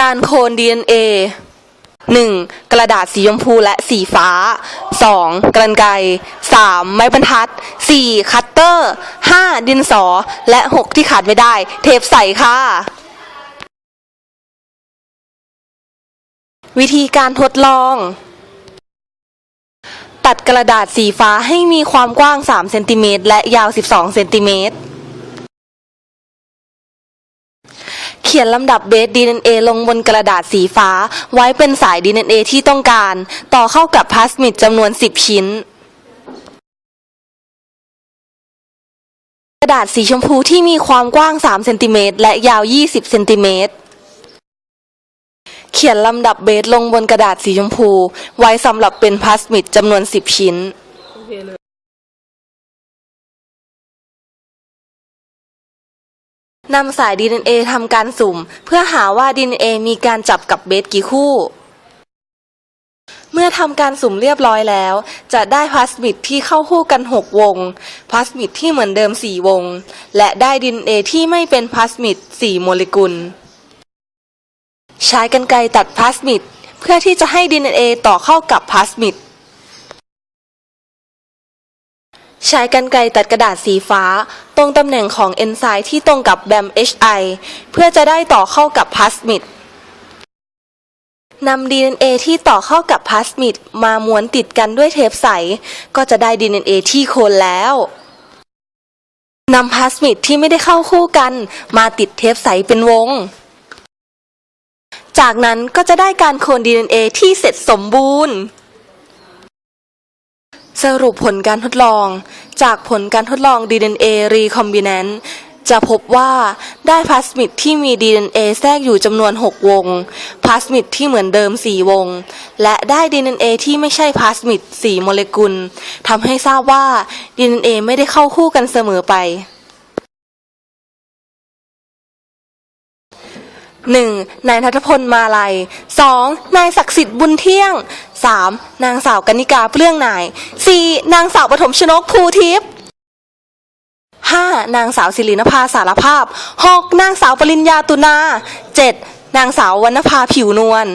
การโคลน DNA 1. กระดาษสีชมพูและสีฟ้า 2. กรรไกร 3. ไม้บรรทัด 4. คัตเตอร์ 5. ดินสอ และ 6 ที่ขาดไม่ได้ เทปใสค่ะ วิธีการทดลอง ตัดกระดาษสีฟ้าให้มีความกว้าง 3 เซนติเมตรและยาว 12 เซนติเมตร ขียนลำดับเบส DNA ลงบนกระดาษสีฟ้า ไว้เป็นสาย DNA ที่ต้องการ ต่อเข้ากับพลาสมิดจำนวน 10 ชิ้น กระดาษสีชมพูที่มีความกว้าง 3 เซนติเมตรและยาว 20 เซนติเมตร เขียนลำดับเบสลงบนกระดาษสีชมพู ไว้สำหรับเป็นพลาสมิดจำนวน 10 ชิ้น นำสาย DNA ทำการสุ่ม เพื่อหาว่า DNA มีการจับกับเบสกี่คู่ เมื่อทำการสุ่มเรียบร้อยแล้ว จะได้พลาสมิดที่เข้าคู่กัน 6 วง พลาสมิดที่เหมือนเดิม 4 วง และได้ DNA ที่ไม่เป็นพลาสมิด 4 โมเลกุล ใช้กรรไกรตัดพลาสมิดเพื่อที่จะให้ DNA ต่อเข้ากับพลาสมิด ใช้กรรไกรตัดกระดาษสีฟ้า ตรงตำแหน่งของเอนไซม์ที่ตรงกับแบม HI เพื่อจะได้ต่อเข้ากับพลาสมิดนำ DNA ที่ต่อเข้ากับพลาสมิดมาม้วนติดกันด้วยเทปใส ก็จะได้ DNA ที่โคนแล้วนำพลาสมิดที่ไม่ได้เข้าคู่กัน มาติดเทปใสเป็นวง จากนั้นก็จะได้การโคน DNA ที่เสร็จสมบูรณ์ สรุปผลการทดลอง จากผลการทดลอง DNA recombinant จะพบว่าได้พลาสมิดที่มี DNA แทรกอยู่จำนวน 6 วง พลาสมิดที่เหมือนเดิม 4 วง และได้ DNA ที่ไม่ใช่พลาสมิด 4 โมเลกุลทำให้ทราบว่า DNA ไม่ได้เข้าคู่กันเสมอไป 1. นายทัตพลมาลัย 2. นายศักดิ์สิทธิ์บุญเที่ยง 3. นางสาวกนิกาเปลื้องนาย 4. นางสาวปฐมชนกภูทิพย์ 5. นางสาวศิรินภาสารภาพ 6. นางสาวปริญญาตุนา 7. นางสาววรรณภาผิวนวล